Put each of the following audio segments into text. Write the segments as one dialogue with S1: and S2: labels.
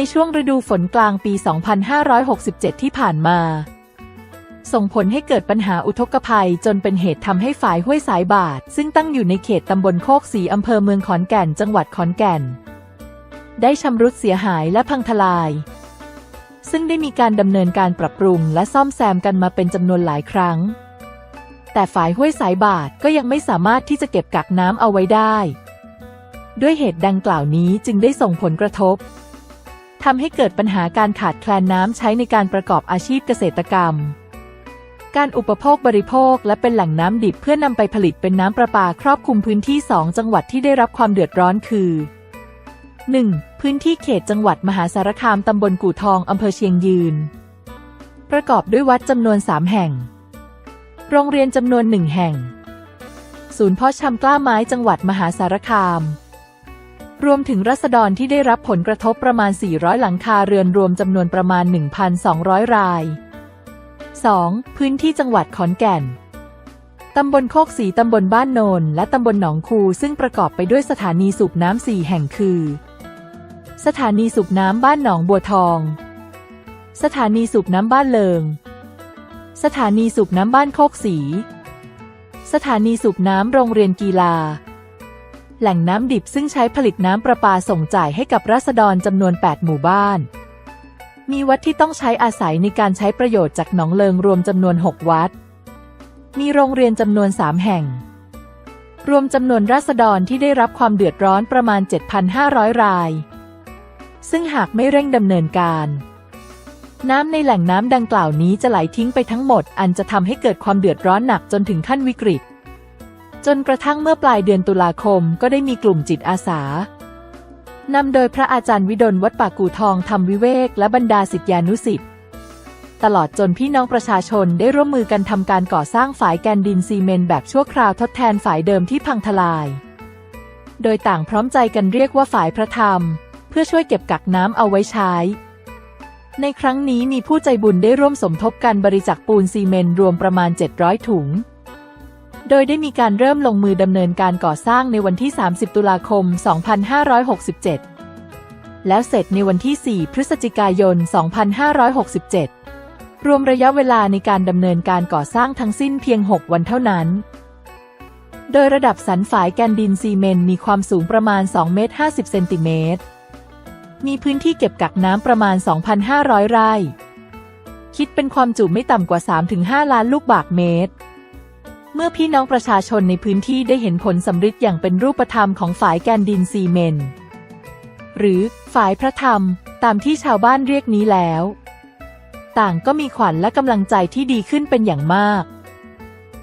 S1: ในช่วงฤดูฝนกลางปี 2567 ที่ผ่านมา ส่งผลให้เกิดปัญหาอุทกภัยจนเป็นเหตุทำให้ฝายห้วยสายบาทซึ่งตั้งอยู่ในเขตตำบลโคกศรีอำเภอเมืองขอนแก่น จังหวัดขอนแก่น ได้ชำรุดเสียหายและพังทลาย ซึ่งได้มีการดำเนินการปรับปรุงและซ่อมแซมกันมาเป็นจำนวนหลายครั้ง แต่ฝายห้วยสายบาทก็ยังไม่สามารถที่จะเก็บกักน้ำเอาไว้ได้ ด้วยเหตุดังกล่าวนี้จึงได้ส่งผลกระทบ ทำให้เกิดปัญหาการขาดแคลนน้ำใช้ในการประกอบอาชีพเกษตรกรรม การอุปโภคบริโภคและเป็นแหล่งน้ำดิบเพื่อนำไปผลิตเป็นน้ำประปาครอบคลุมพื้นที่ 2 จังหวัดที่ได้รับความเดือดร้อนคือ 1. พื้นที่เขตจังหวัดมหาสารคามตำบลกู่ทองอำเภอเชียงยืน ประกอบด้วยวัดจำนวน 3 แห่ง โรงเรียนจำนวนหนึ่งแห่ง ศูนย์เพาะชำกล้าไม้จังหวัดมหาสารคาม รวมถึงรัษฎรที่ได้รับผลกระทบประมาณ 400 หลังคาเรือนรวมจำนวนประมาณ 1,200 ราย 2. พื้นที่จังหวัดขอนแก่น ตำบลโคกศรีตำบลบ้านโนน และตำบลหนองคูซึ่งประกอบไปด้วยสถานีสูบน้ำสี่แห่งคือ สถานีสูบน้ำบ้านหนองบัวทอง สถานีสูบน้ำบ้านเลิง สถานีสูบน้ำบ้านโคกศรีสถานีสูบน้ำโรงเรียนกีฬา แหล่งน้ำดิบซึ่งใช้ผลิตน้ำประปาส่งจ่ายให้กับราษฎรจำนวน 8 หมู่บ้าน มีวัดที่ต้องใช้อาศัยในการใช้ประโยชน์จากหนองเลิงรวมจำนวน 6 วัด มีโรงเรียนจำนวน 3 แห่ง รวมจำนวนราษฎรที่ได้รับความเดือดร้อนประมาณ 7,500 ราย ซึ่งหากไม่เร่งดำเนินการ น้ำในแหล่งน้ำดังกล่าวนี้จะไหลทิ้งไปทั้งหมด อันจะทำให้เกิดความเดือดร้อนหนักจนถึงขั้นวิกฤต จนกระทั่งเมื่อปลายเดือนตุลาคมก็ได้มีกลุ่มจิตอาสานำโดยพระอาจารย์วิดลวัดป่ากูทองทำวิเวกและบรรดาศิษยานุศิษย์ตลอดจนพี่น้องประชาชนได้ร่วมมือกันทำการก่อสร้างฝายแกนดินซีเมนแบบชั่วคราวทดแทนฝายเดิมที่พังทลาย โดยต่างพร้อมใจกันเรียกว่าฝายพระธรรม เพื่อช่วยเก็บกักน้ำเอาไว้ใช้ ในครั้งนี้มีผู้ใจบุญได้ร่วมสมทบกันบริจาคปูนซีเมนรวมประมาณ 700 ถุง โดยได้มีการเริ่มลงมือดำเนินการก่อสร้างในวันที่ 30 ตุลาคม 2567 แล้วเสร็จในวันที่ 4 พฤศจิกายน 2567 รวมระยะเวลาในการดำเนินการก่อสร้างทั้งสิ้นเพียง 6 วันเท่านั้น โดยระดับสันฝายแกนดินซีเมนต์มีความสูงประมาณ 2 เมตร 50 เซนติเมตร มีพื้นที่เก็บกักน้ำประมาณ 2,500 ไร่คิดเป็นความจุไม่ต่ำกว่า 3-5 ล้านลูกบาศก์เมตร เมื่อพี่น้องประชาชนในพื้นที่ได้เห็นผลสำฤทธิ์อย่างเป็นรูปธรรมของฝายแกนดินซีเมนต์หรือฝายพระธรรม ตามที่ชาวบ้านเรียกนี้แล้ว ต่างก็มีขวัญและกำลังใจที่ดีขึ้นเป็นอย่างมาก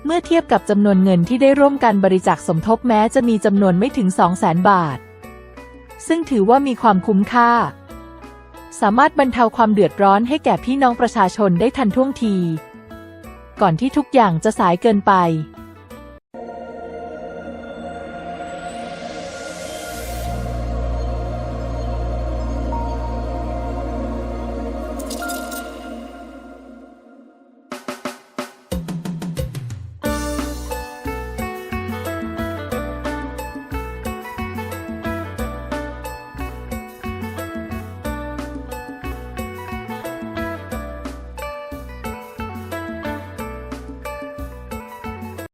S1: เมื่อเทียบกับจำนวนเงินที่ได้ร่วมกันบริจาคสมทบแม้จะมีจำนวนไม่ถึง 200,000บาท ซึ่งถือว่ามีความคุ้มค่า สามารถบรรเทาความเดือดร้อนให้แก่พี่น้องประชาชนได้ทันท่วงที ก่อนที่ทุกอย่างจะสายเกินไป